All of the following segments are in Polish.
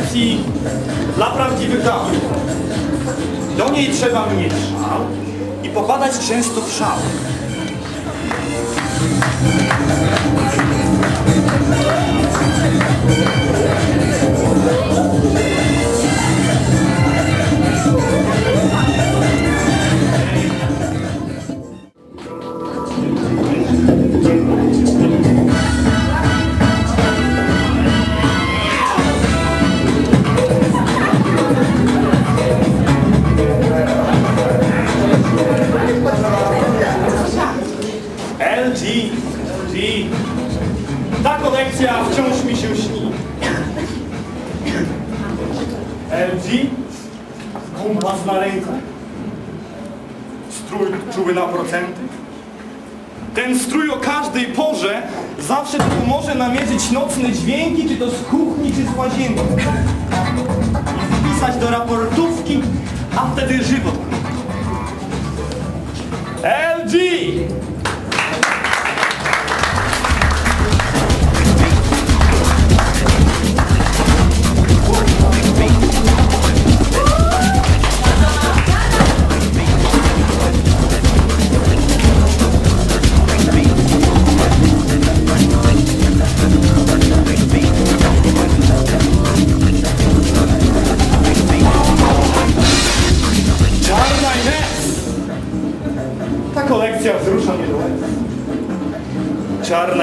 Kolekcji dla prawdziwych dam. Do niej trzeba mieć i popadać często w szał. Kolekcja wciąż mi się śni. LG, kompas na rękę, strój czuły na procenty. Ten strój o każdej porze zawsze tu może namierzyć nocne dźwięki, czy to z kuchni, czy z łazienki. I wpisać do raportówki, a wtedy żywot. LG!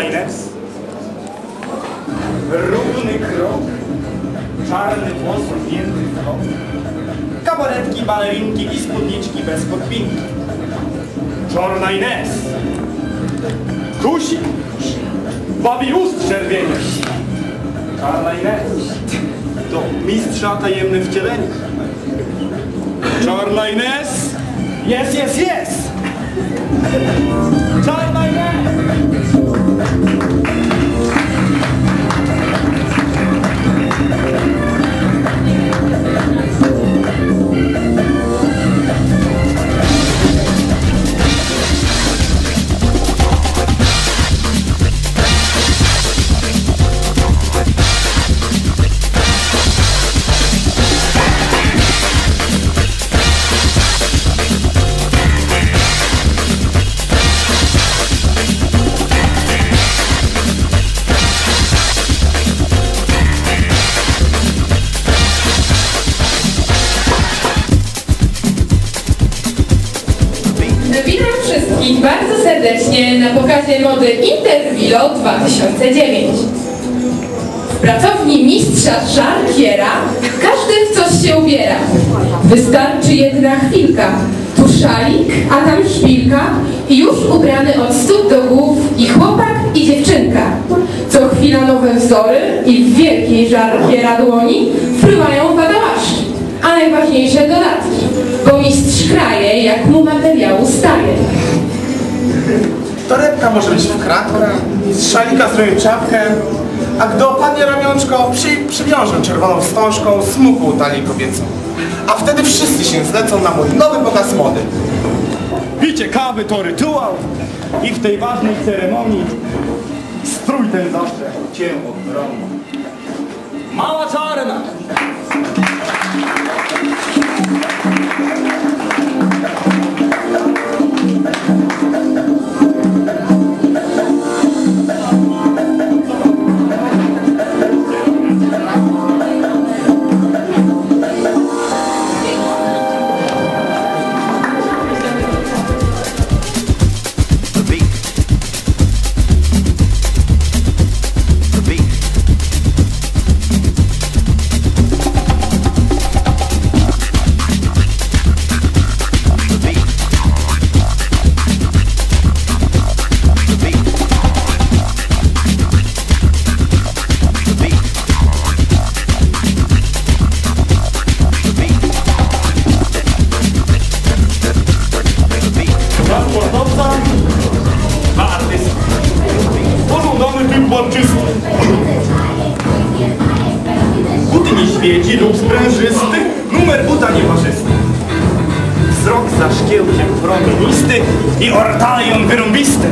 Ines. Równy krok. Czarny włos wpięty w krok. Kabaretki, balerinki i spódniczki bez podpinki. Czarna Ines. Kusi. Babi ust czerwienie. Czarna Ines. To mistrza tajemne wcielenie. Czarna Ines! Jest, jest, jest! Czarna Ines! Na pokazie mody Intervilo 2009. W pracowni mistrza Żarkiera każdy w coś się ubiera. Wystarczy jedna chwilka. Tu szalik, a tam szpilka i już ubrany od stóp do głów i chłopak i dziewczynka. Co chwila nowe wzory i w wielkiej Żarkiera dłoni fruwają badałaszki, a najważniejsze dodatki, Torebka może być w kratora, z szalika zrobię czapkę, a gdy opadnie ramionczko, przy, przywiążę czerwoną wstążką smukłą talię kobiecą. A wtedy wszyscy się zlecą na mój nowy pokaz mody. Picie kawy to rytuał i w tej ważnej ceremonii strój ten zawsze cię ochroni. Mała czarna! I ortalion wyrąbisty.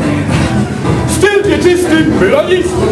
Styl pieczysty, wyranisty.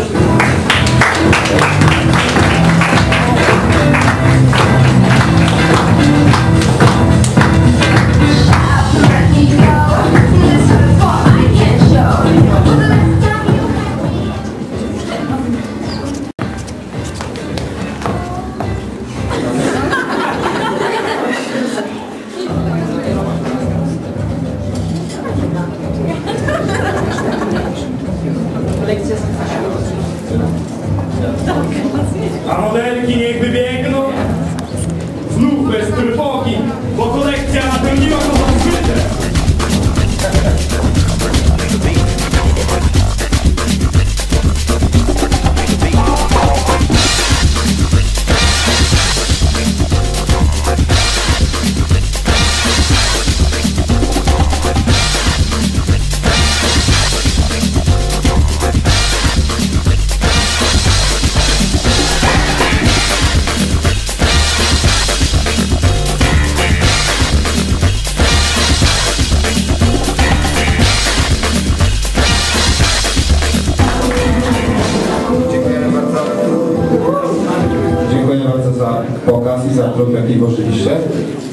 Pokaz i za jaki włożyliście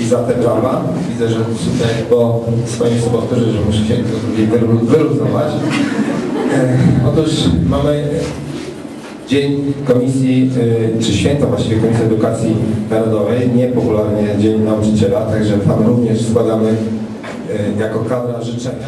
i za te brawa. Widzę, że tutaj po swoim subautorze, że muszę się wylu- wyluzować. E, Otóż mamy Dzień Komisji, y, czy święto właściwie Komisji Edukacji Narodowej, niepopularnie Dzień Nauczyciela, także Wam również składamy y, jako kadra życzenia.